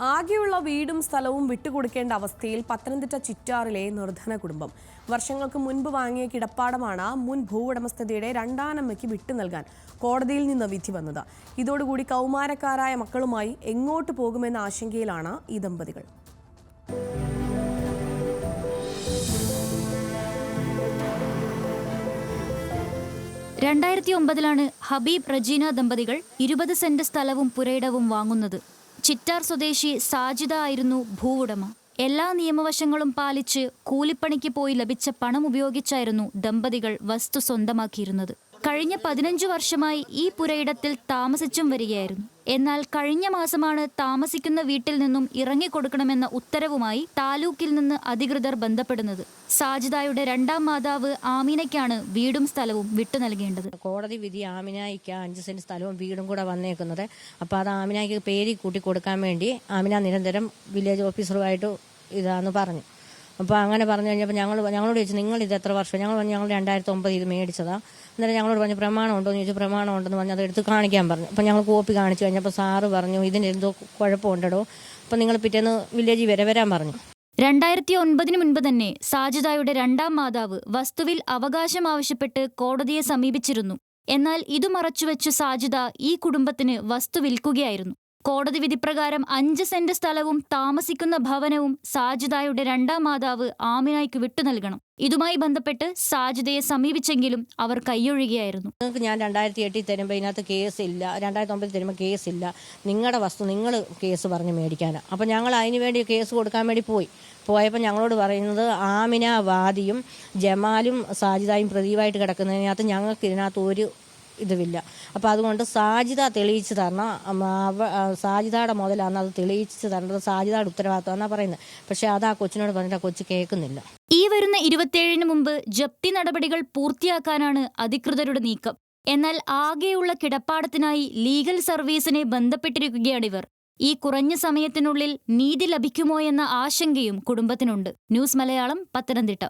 ആകെയുള്ള വീടും സ്ഥലവും വിട്ടുകൊടുക്കേണ്ട അവസ്ഥയിൽ പത്തനംതിട്ട ചിറ്റാറിലെ നിർധന കുടുംബം. വർഷങ്ങൾക്ക് മുൻപ് വാങ്ങിയ കിടപ്പാടമാണ് മുൻ ഭൂവുടമസ്ഥതയുടെ രണ്ടാനമ്മയ്ക്ക് വിട്ടു നൽകാൻ കോടതിയിൽ നിന്ന് വിധി വന്നത്. ഇതോടുകൂടി കൗമാരക്കാരായ മക്കളുമായി എങ്ങോട്ട് പോകുമെന്ന ആശങ്കയിലാണ് ഈ ദമ്പതികൾ. രണ്ടായിരത്തി ഒമ്പതിലാണ് ഹബീബ് റജീന ദമ്പതികൾ ഇരുപത് സെന്റ് സ്ഥലവും പുരയിടവും വാങ്ങുന്നത്. ചിറ്റാർ സ്വദേശി സാജിദ ആയിരുന്നു ഭൂവുടമ. എല്ലാ നിയമവശങ്ങളും പാലിച്ച് കൂലിപ്പണിക്ക് പോയി ലഭിച്ച പണം ഉപയോഗിച്ചായിരുന്നു ദമ്പതികൾ വസ്തു സ്വന്തമാക്കിയിരുന്നത്. കഴിഞ്ഞ പതിനഞ്ചു വർഷമായി ഈ പുരയിടത്തിൽ താമസിച്ചും വരികയായിരുന്നു. എന്നാൽ കഴിഞ്ഞ മാസമാണ് താമസിക്കുന്ന വീട്ടിൽ നിന്നും ഇറങ്ങിക്കൊടുക്കണമെന്ന ഉത്തരവുമായി താലൂക്കിൽ നിന്ന് അധികൃതർ ബന്ധപ്പെടുന്നത്. സാജിദായുടെ രണ്ടാം മാതാവ് ആമിനയ്ക്കാണ് വീടും സ്ഥലവും വിട്ടു നൽകേണ്ടത്. കോടതി വിധി ആമിനായിക്ക് അഞ്ച് സെന്റ് സ്ഥലവും വീടും കൂടെ വന്നേക്കുന്നത്. അപ്പോൾ അത് ആമിനായിക്ക് പേര് കൂട്ടി കൊടുക്കാൻ വേണ്ടി ആമിന നിരന്തരം വില്ലേജ് ഓഫീസറുമായിട്ട് ഇതാന്ന് പറഞ്ഞു. അപ്പോൾ അങ്ങനെ പറഞ്ഞു കഴിഞ്ഞപ്പോൾ ഞങ്ങൾ ഞങ്ങളോട് ചോദിച്ചു നിങ്ങൾ ഇത് എത്ര വർഷം? ഞങ്ങൾ പറഞ്ഞു ഞങ്ങൾ രണ്ടായിരത്തി ഒമ്പത് ഇത് മേടിച്ചതാണ് എന്നിട്ട് ഞങ്ങളോട് പറഞ്ഞു പ്രമാണം ഉണ്ടോ? എന്ന് ചോദിച്ചു പ്രമാണം ഉണ്ടെന്ന് പറഞ്ഞു അത് എടുത്ത് കാണിക്കാൻ പറഞ്ഞു. അപ്പോൾ ഞങ്ങൾ കോപ്പി കാണിച്ചു കഴിഞ്ഞപ്പോൾ സാറ് പറഞ്ഞു ഇതിന് എന്തോ കുഴപ്പമുണ്ടോ അപ്പോൾ നിങ്ങൾ പിറ്റേന്ന് വില്ലേജിൽ വരെ വരാൻ പറഞ്ഞു. രണ്ടായിരത്തി ഒൻപതിന് മുൻപ് തന്നെ സാജിദായുടെ രണ്ടാം മാതാവ് വസ്തുവിൽ അവകാശം ആവശ്യപ്പെട്ട് കോടതിയെ സമീപിച്ചിരുന്നു. എന്നാൽ ഇതു മറച്ചുവെച്ച് സാജിദ ഈ കുടുംബത്തിന് വസ്തു വിൽക്കുകയായിരുന്നു. കോടതി വിധിപ്രകാരം അഞ്ച് സെന്റ് സ്ഥലവും താമസിക്കുന്ന ഭവനവും സാജിദായുടെ രണ്ടാം മാതാവ് ആമിനായ്ക്ക് വിട്ടു നൽകണം. ഇതുമായി ബന്ധപ്പെട്ട് സാജിദയെ സമീപിച്ചെങ്കിലും അവർ കൈയൊഴുകിയായിരുന്നു. നിങ്ങൾക്ക് ഞാൻ രണ്ടായിരത്തി എട്ടിൽ തരുമ്പോൾ ഇതിനകത്ത് കേസില്ല രണ്ടായിരത്തി ഒമ്പതിൽ തരുമ്പോൾ കേസില്ല നിങ്ങളുടെ വസ്തു നിങ്ങൾ കേസ് പറഞ്ഞ് മേടിക്കാനാണ് അപ്പോൾ ഞങ്ങൾ അതിന് വേണ്ടി കേസ് കൊടുക്കാൻ വേണ്ടി പോയി. പോയപ്പോൾ ഞങ്ങളോട് പറയുന്നത് ആമിന വാദിയും ജമാലും സാജിദായും പ്രദീപായിട്ട് കിടക്കുന്നതിനകത്ത് ഞങ്ങൾക്ക് ഇതിനകത്ത് ഒരു ഇതുമില്ല. അപ്പോൾ അതുകൊണ്ട് സാജിത തെളിയിച്ച് തരണം. സാജിദയുടെ മുതലാണ് അത് തെളിയിച്ച് തരേണ്ടത് സാജിതയുടെ ഉത്തരവാദിത്വം എന്നാണ് പറയുന്നത്. പക്ഷേ അത് ആ കൊച്ചിനോട് പറഞ്ഞിട്ട് ആ കൊച്ചു കേൾക്കുന്നില്ല. ഈ വരുന്ന ഇരുപത്തിയേഴിന് മുമ്പ് ജപ്തി നടപടികൾ പൂർത്തിയാക്കാനാണ് അധികൃതരുടെ നീക്കം. എന്നാൽ ആകെയുള്ള കിടപ്പാടത്തിനായി ലീഗൽ സർവീസിനെ ബന്ധപ്പെട്ടിരിക്കുകയാണ് ഇവർ ഈ കുറഞ്ഞ സമയത്തിനുള്ളിൽ നീതി ലഭിക്കുമോ എന്ന ആശങ്കയും കുടുംബത്തിനുണ്ട്. ന്യൂസ് മലയാളം പത്തനംതിട്ട.